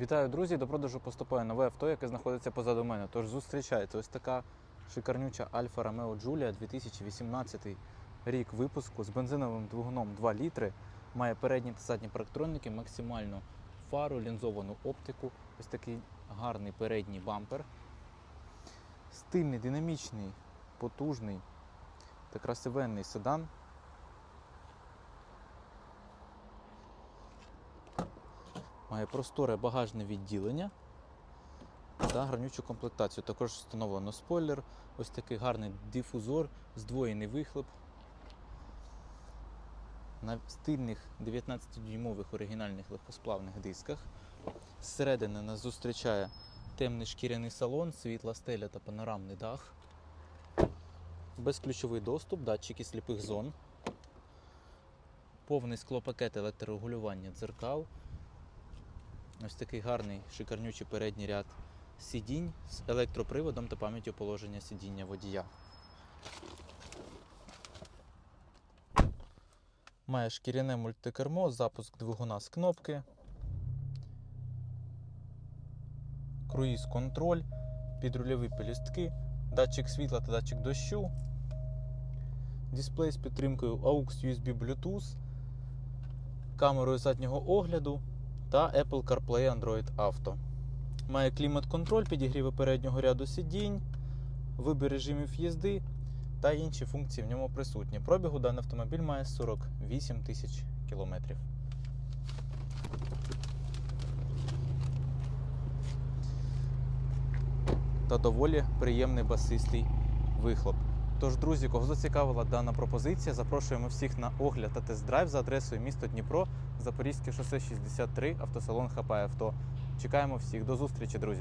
Вітаю, друзі! До продажу поступає нове авто, яке знаходиться позаду мене. Тож зустрічайте ось така шикарнюча Альфа Ромео Джулія 2018 рік випуску з бензиновим двигуном 2 літри. Має передні та задні парктроніки, максимальну фару, лінзовану оптику, ось такий гарний передній бампер. Стильний, динамічний, потужний та красивенний седан. Має просторе багажне відділення та гранючу комплектацію. Також встановлено спойлер, ось такий гарний дифузор, здвоєний вихлоп. На стильних 19-дюймових оригінальних легкосплавних дисках. Зсередини нас зустрічає темний шкіряний салон, світла стеля та панорамний дах. Безключовий доступ, датчики сліпих зон. Повний склопакет електрорегулювання дзеркал. Ось такий гарний шикарнючий передній ряд сидінь з електроприводом та пам'яттю положення сидіння водія. Має шкіряне мультикермо, запуск двигуна з кнопки, круїз контроль, підрульові пелюстки, датчик світла та датчик дощу, дисплей з підтримкою AUX USB Bluetooth, камерою заднього огляду та Apple CarPlay Android Auto. Має клімат-контроль, підігріви переднього ряду сидінь, вибір режимів їзди та інші функції в ньому присутні. Пробігу даний автомобіль має 48 тисяч кілометрів. Та доволі приємний басистий вихлоп. Тож, друзі, кого зацікавила дана пропозиція, запрошуємо всіх на огляд та тест-драйв за адресою місто Дніпро, Запорізьке шосе 63, автосалон ХП Авто. Чекаємо всіх. До зустрічі, друзі!